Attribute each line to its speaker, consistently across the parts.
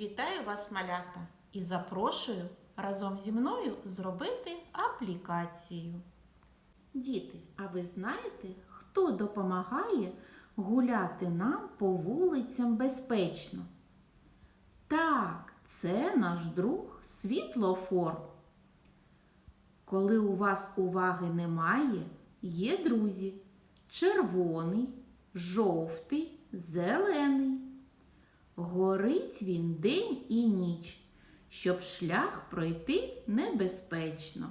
Speaker 1: Вітаю вас, малята, і запрошую разом зі мною зробити аплікацію. Діти, а ви знаєте, хто допомагає гуляти нам по вулицям безпечно? Так, це наш друг світлофор. Коли у вас уваги немає, є друзі червоний, жовтий, зелений. Горить він день і ніч, щоб шлях пройти небезпечно.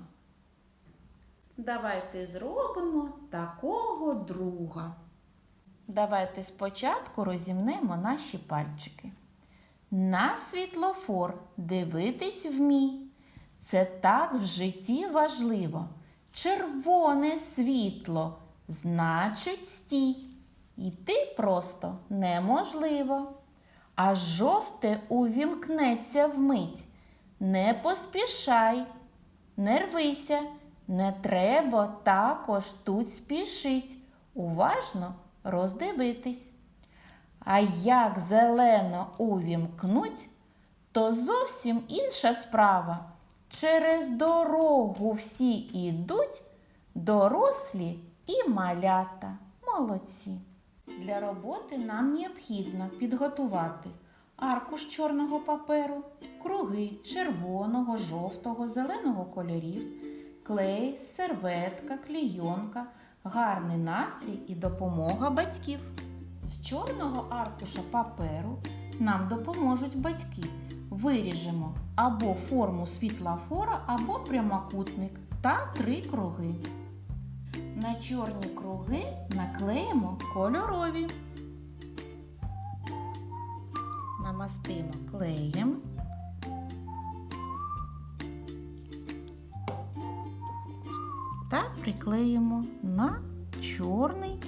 Speaker 1: Давайте зробимо такого друга. Давайте спочатку розімнемо наші пальчики. На світлофор дивитись вмій. Це так в житті важливо. Червоне світло, значить стій. Йти просто неможливо. А жовте увімкнеться вмить. Не поспішай, не рвися, не треба також тут спішить. Уважно роздивитись. А як зелено увімкнуть, то зовсім інша справа. Через дорогу всі ідуть, дорослі і малята. Молодці. Для роботи нам необхідно підготувати аркуш чорного паперу, круги червоного, жовтого, зеленого кольорів, клей, серветка, клійонка, гарний настрій і допомога батьків. З чорного аркуша паперу нам допоможуть батьки. Виріжемо або форму світлофора, або прямокутник та три круги. На чорні круги наклеїмо кольорові. Намастимо клеєм. Та приклеїмо на чорний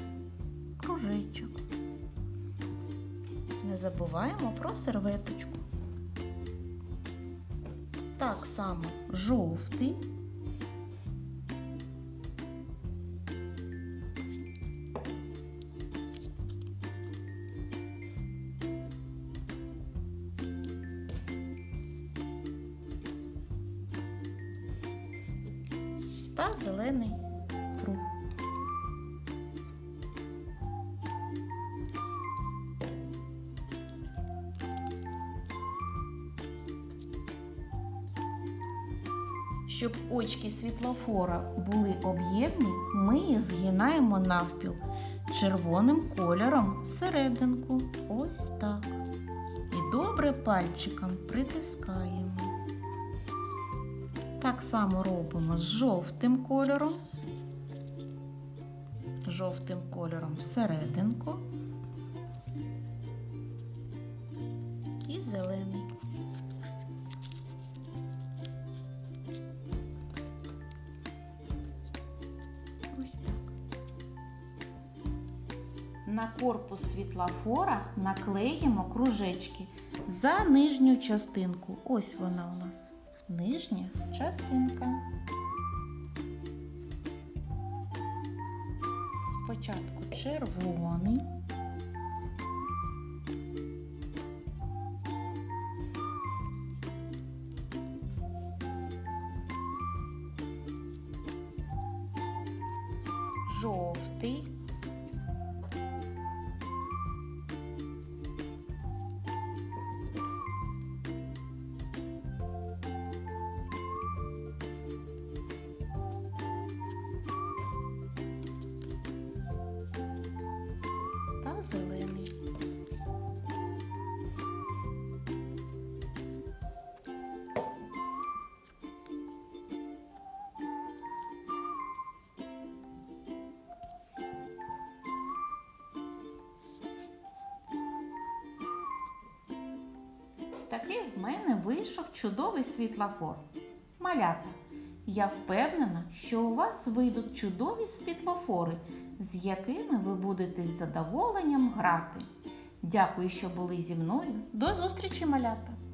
Speaker 1: кружечок. Не забуваємо про серветочку. Так само жовтий. Та зелений круг. Щоб очки світлофора були об'ємні, ми їх згинаємо навпіл червоним кольором всерединку. Ось так. І добре пальчиком притискаємо. Так само робимо з жовтим кольором, жовтим кольором всерединку і зелений. Ось так. На корпус світлофора наклеїмо кружечки за нижню частинку. Ось вона у нас нижня частинка. Спочатку червоний. Жовтий. Такий в мене вийшов чудовий світлофор. Малята, я впевнена, що у вас вийдуть чудові світлофори, з якими ви будете з задоволенням грати. Дякую, що були зі мною. До зустрічі, малята!